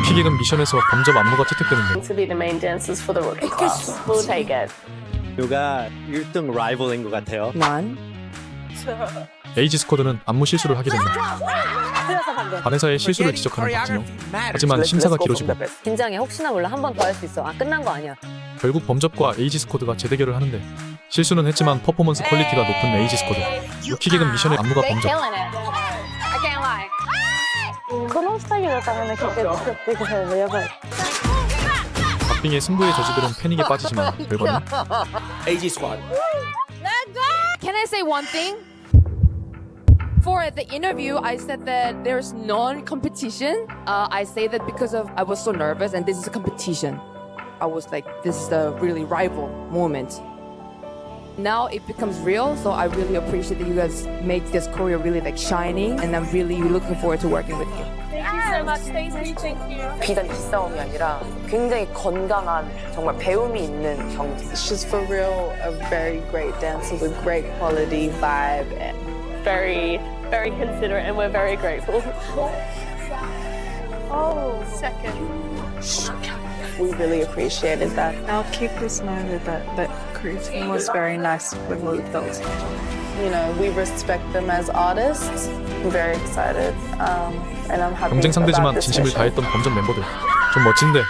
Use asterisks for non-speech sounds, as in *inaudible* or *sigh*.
웃기기는 미션에서 범접 안무가 채택되는데 to be the main dancers for the rookie class. We'll take it. 누가 1등 라이벌인 것 같아요. 난 에이지 스쿼드는 안무 실수를 하게 됩니다. 반에서의 실수를 지적하는 박진영. 하지만 심사가 길어지고 긴장해 혹시나 몰라 한 번 더 할 수 있어 아 끝난 거 아니야 결국 범접과 에이지 스쿼드가 재대결을 하는데 실수는 했지만 퍼포먼스 퀄리티가 높은 에이지 스쿼드. 웃기기는 미션의 안무가 범접. killing it. I can't lie. この二人のための曲作ってくれるのやばい。 박빙의 승부의 저지들은 패닉에 빠지지만 결과는 AG 스쿼드. Can I say one thing? For the interview, I said that there's non-competition. Uh, I say that because of I was so nervous, and this is a competition. I was like, this is a really rival moment. Now it becomes real, so I really appreciate that you guys make this career really like shining, and I'm really looking forward to working with you. Thank you so much, Stacey. Thank you. 비단 기싸움이 아니라 굉장히 건강한 정말 배움이 있는 경기. She's for real a very great dancer with great quality vibe. And Very, very considerate, and we're very grateful. *laughs* Oh, second. we really appreciated that. Our keepers know that that crew team was very nice when we built. You know, we respect them as artists. I'm very excited, um, and I'm happy 경쟁 about 상대지만 this 진심을 mission. 다했던 범접 멤버들. 좀 멋진데